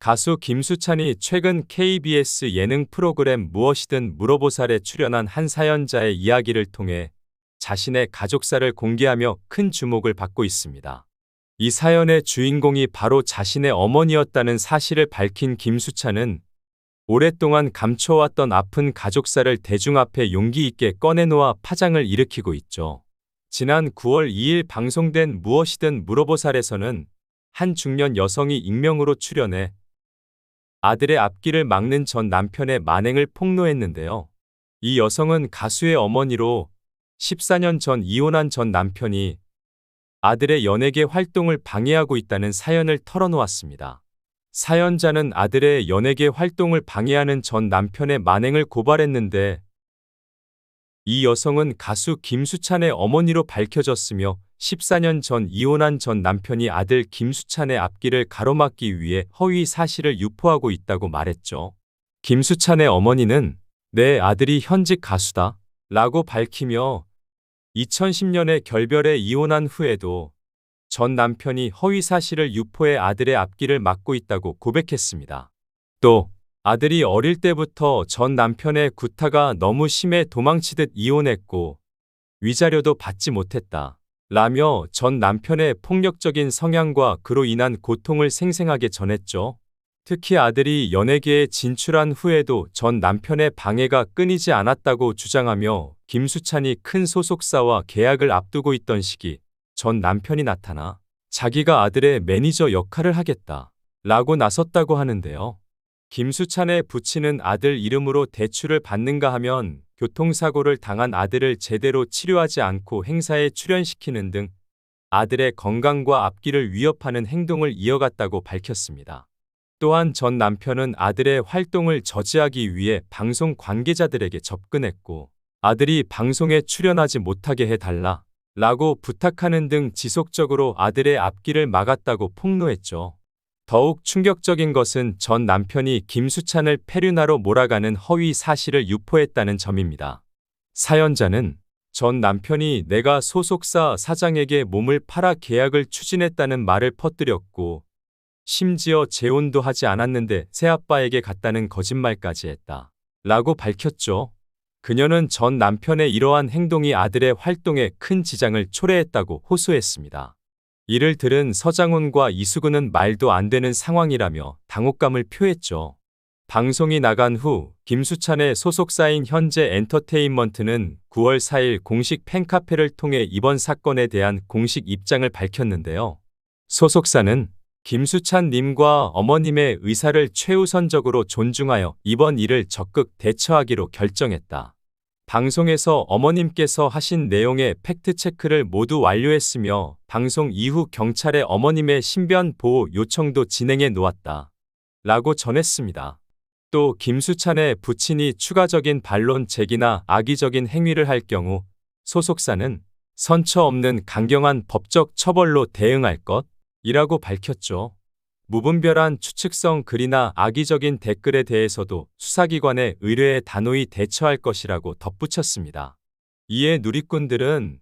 가수 김수찬이 최근 KBS 예능 프로그램 무엇이든 물어보살에 출연한 한 사연자의 이야기를 통해 자신의 가족사를 공개하며 큰 주목을 받고 있습니다. 이 사연의 주인공이 바로 자신의 어머니였다는 사실을 밝힌 김수찬은 오랫동안 감춰왔던 아픈 가족사를 대중 앞에 용기 있게 꺼내놓아 파장을 일으키고 있죠. 지난 9월 2일 방송된 무엇이든 물어보살에서는 한 중년 여성이 익명으로 출연해 아들의 앞길을 막는 전 남편의 만행을 폭로했는데요. 이 여성은 가수의 어머니로 14년 전 이혼한 전 남편이 아들의 연예계 활동을 방해하고 있다는 사연을 털어놓았습니다. 사연자는 아들의 연예계 활동을 방해하는 전 남편의 만행을 고발했는데 이 여성은 가수 김수찬의 어머니로 밝혀졌으며 14년 전 이혼한 전 남편이 아들 김수찬의 앞길을 가로막기 위해 허위 사실을 유포하고 있다고 말했죠. 김수찬의 어머니는 내 아들이 현직 가수다 라고 밝히며 2010년에 결별해 이혼한 후에도 전 남편이 허위 사실을 유포해 아들의 앞길을 막고 있다고 고백했습니다. 또 아들이 어릴 때부터 전 남편의 구타가 너무 심해 도망치듯 이혼했고 위자료도 받지 못했다. 라며 전 남편의 폭력적인 성향과 그로 인한 고통을 생생하게 전했죠. 특히 아들이 연예계에 진출한 후에도 전 남편의 방해가 끊이지 않았다고 주장하며 김수찬이 큰 소속사와 계약을 앞두고 있던 시기 전 남편이 나타나 자기가 아들의 매니저 역할을 하겠다 라고 나섰다고 하는데요. 김수찬의 부친은 아들 이름으로 대출을 받는가 하면 교통사고를 당한 아들을 제대로 치료하지 않고 행사에 출연시키는 등 아들의 건강과 앞길을 위협하는 행동을 이어갔다고 밝혔습니다. 또한 전 남편은 아들의 활동을 저지하기 위해 방송 관계자들에게 접근했고 아들이 방송에 출연하지 못하게 해달라 라고 부탁하는 등 지속적으로 아들의 앞길을 막았다고 폭로했죠. 더욱 충격적인 것은 전 남편이 김수찬을 페류나로 몰아가는 허위 사실을 유포했다는 점입니다. 사연자는 전 남편이 내가 소속사 사장에게 몸을 팔아 계약을 추진했다는 말을 퍼뜨렸고 심지어 재혼도 하지 않았는데 새아빠에게 갔다는 거짓말까지 했다. 라고 밝혔죠. 그녀는 전 남편의 이러한 행동이 아들의 활동에 큰 지장을 초래했다고 호소했습니다. 이를 들은 서장훈과 이수근은 말도 안 되는 상황이라며 당혹감을 표했죠. 방송이 나간 후 김수찬의 소속사인 현재 엔터테인먼트는 9월 4일 공식 팬카페를 통해 이번 사건에 대한 공식 입장을 밝혔는데요. 소속사는 김수찬 님과 어머님의 의사를 최우선적으로 존중하여 이번 일을 적극 대처하기로 결정했다. 방송에서 어머님께서 하신 내용의 팩트체크를 모두 완료했으며 방송 이후 경찰에 어머님의 신변 보호 요청도 진행해 놓았다. 라고 전했습니다. 또 김수찬의 부친이 추가적인 반론 제기나 악의적인 행위를 할 경우 소속사는 선처 없는 강경한 법적 처벌로 대응할 것 이라고 밝혔죠. 무분별한 추측성 글이나 악의적인 댓글에 대해서도 수사기관에 의뢰해 단호히 대처할 것이라고 덧붙였습니다. 이에 누리꾼들은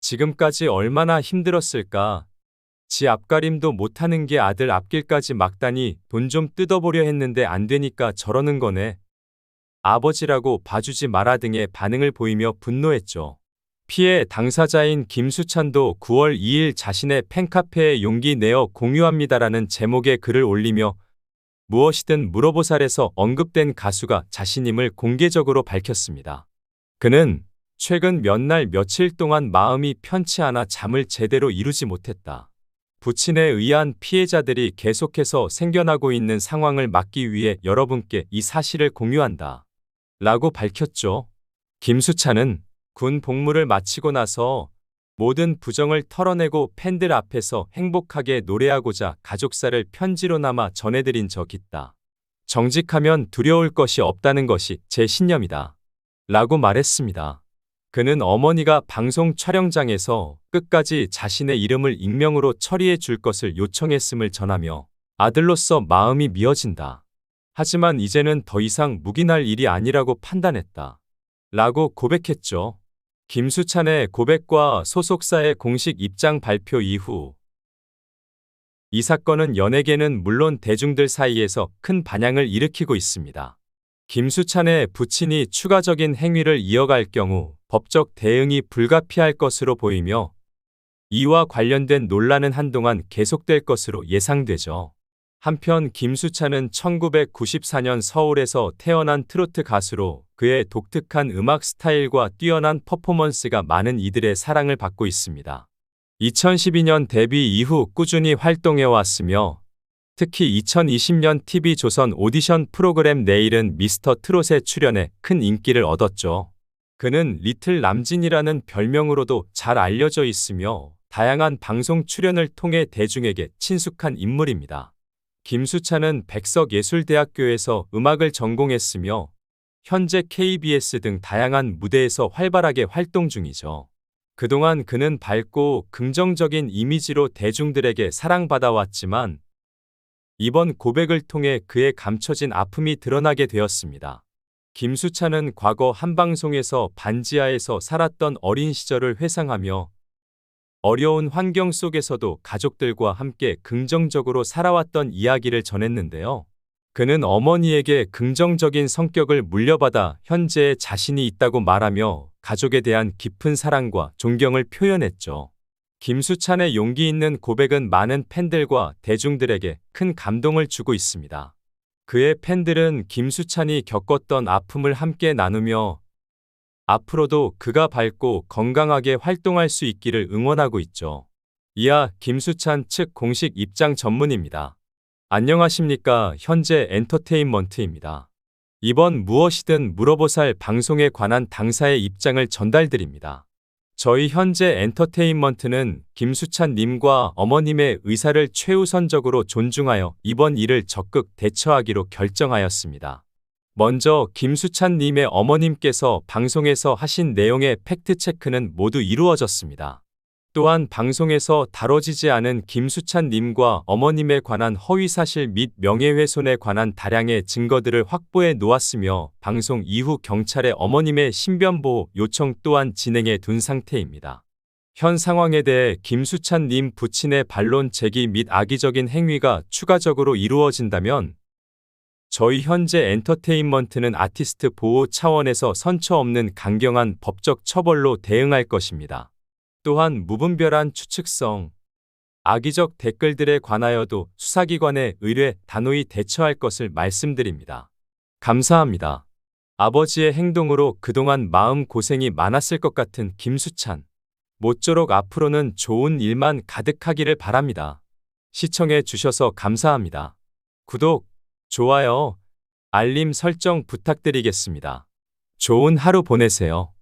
지금까지 얼마나 힘들었을까? 지 앞가림도 못하는 게 아들 앞길까지 막다니 돈 좀 뜯어보려 했는데 안 되니까 저러는 거네. 아버지라고 봐주지 마라 등의 반응을 보이며 분노했죠. 피해 당사자인 김수찬도 9월 2일 자신의 팬카페에 용기 내어 공유합니다라는 제목의 글을 올리며 무엇이든 물어보살에서 언급된 가수가 자신임을 공개적으로 밝혔습니다. 그는 최근 몇 날 며칠 동안 마음이 편치 않아 잠을 제대로 이루지 못했다. 부친에 의한 피해자들이 계속해서 생겨나고 있는 상황을 막기 위해 여러분께 이 사실을 공유한다. 라고 밝혔죠. 김수찬은 군 복무를 마치고 나서 모든 부정을 털어내고 팬들 앞에서 행복하게 노래하고자 가족사를 편지로 남아 전해드린 적 있다. 정직하면 두려울 것이 없다는 것이 제 신념이다. 라고 말했습니다. 그는 어머니가 방송 촬영장에서 끝까지 자신의 이름을 익명으로 처리해 줄 것을 요청했음을 전하며 아들로서 마음이 미어진다. 하지만 이제는 더 이상 묵인할 일이 아니라고 판단했다. 라고 고백했죠. 김수찬의 고백과 소속사의 공식 입장 발표 이후 이 사건은 연예계는 물론 대중들 사이에서 큰 반향을 일으키고 있습니다. 김수찬의 부친이 추가적인 행위를 이어갈 경우 법적 대응이 불가피할 것으로 보이며 이와 관련된 논란은 한동안 계속될 것으로 예상되죠. 한편 김수찬은 1994년 서울에서 태어난 트로트 가수로 그의 독특한 음악 스타일과 뛰어난 퍼포먼스가 많은 이들의 사랑을 받고 있습니다. 2012년 데뷔 이후 꾸준히 활동해 왔으며 특히 2020년 TV조선 오디션 프로그램 내일은 미스터 트롯에 출연해 큰 인기를 얻었죠. 그는 리틀 남진이라는 별명으로도 잘 알려져 있으며 다양한 방송 출연을 통해 대중에게 친숙한 인물입니다. 김수찬은 백석예술대학교에서 음악을 전공했으며 현재 KBS 등 다양한 무대에서 활발하게 활동 중이죠. 그동안 그는 밝고 긍정적인 이미지로 대중들에게 사랑받아왔지만 이번 고백을 통해 그의 감춰진 아픔이 드러나게 되었습니다. 김수찬은 과거 한 방송에서 반지하에서 살았던 어린 시절을 회상하며 어려운 환경 속에서도 가족들과 함께 긍정적으로 살아왔던 이야기를 전했는데요. 그는 어머니에게 긍정적인 성격을 물려받아 현재의 자신이 있다고 말하며 가족에 대한 깊은 사랑과 존경을 표현했죠. 김수찬의 용기 있는 고백은 많은 팬들과 대중들에게 큰 감동을 주고 있습니다. 그의 팬들은 김수찬이 겪었던 아픔을 함께 나누며 앞으로도 그가 밝고 건강하게 활동할 수 있기를 응원하고 있죠. 이하 김수찬 측 공식 입장 전문입니다. 안녕하십니까. 현재 엔터테인먼트입니다. 이번 무엇이든 물어보살 방송에 관한 당사의 입장을 전달드립니다. 저희 현재 엔터테인먼트는 김수찬 님과 어머님의 의사를 최우선적으로 존중하여 이번 일을 적극 대처하기로 결정하였습니다. 먼저 김수찬 님의 어머님께서 방송에서 하신 내용의 팩트체크는 모두 이루어졌습니다. 또한 방송에서 다뤄지지 않은 김수찬 님과 어머님에 관한 허위사실 및 명예훼손에 관한 다량의 증거들을 확보해 놓았으며 방송 이후 경찰에 어머님의 신변보호 요청 또한 진행해 둔 상태입니다. 현 상황에 대해 김수찬 님 부친의 반론 제기 및 악의적인 행위가 추가적으로 이루어진다면 저희 현재 엔터테인먼트는 아티스트 보호 차원에서 선처 없는 강경한 법적 처벌로 대응할 것입니다. 또한 무분별한 추측성, 악의적 댓글들에 관하여도 수사기관에 의뢰 단호히 대처할 것을 말씀드립니다. 감사합니다. 아버지의 행동으로 그동안 마음 고생이 많았을 것 같은 김수찬. 모쪼록 앞으로는 좋은 일만 가득하기를 바랍니다. 시청해 주셔서 감사합니다. 구독, 좋아요, 알림 설정 부탁드리겠습니다. 좋은 하루 보내세요.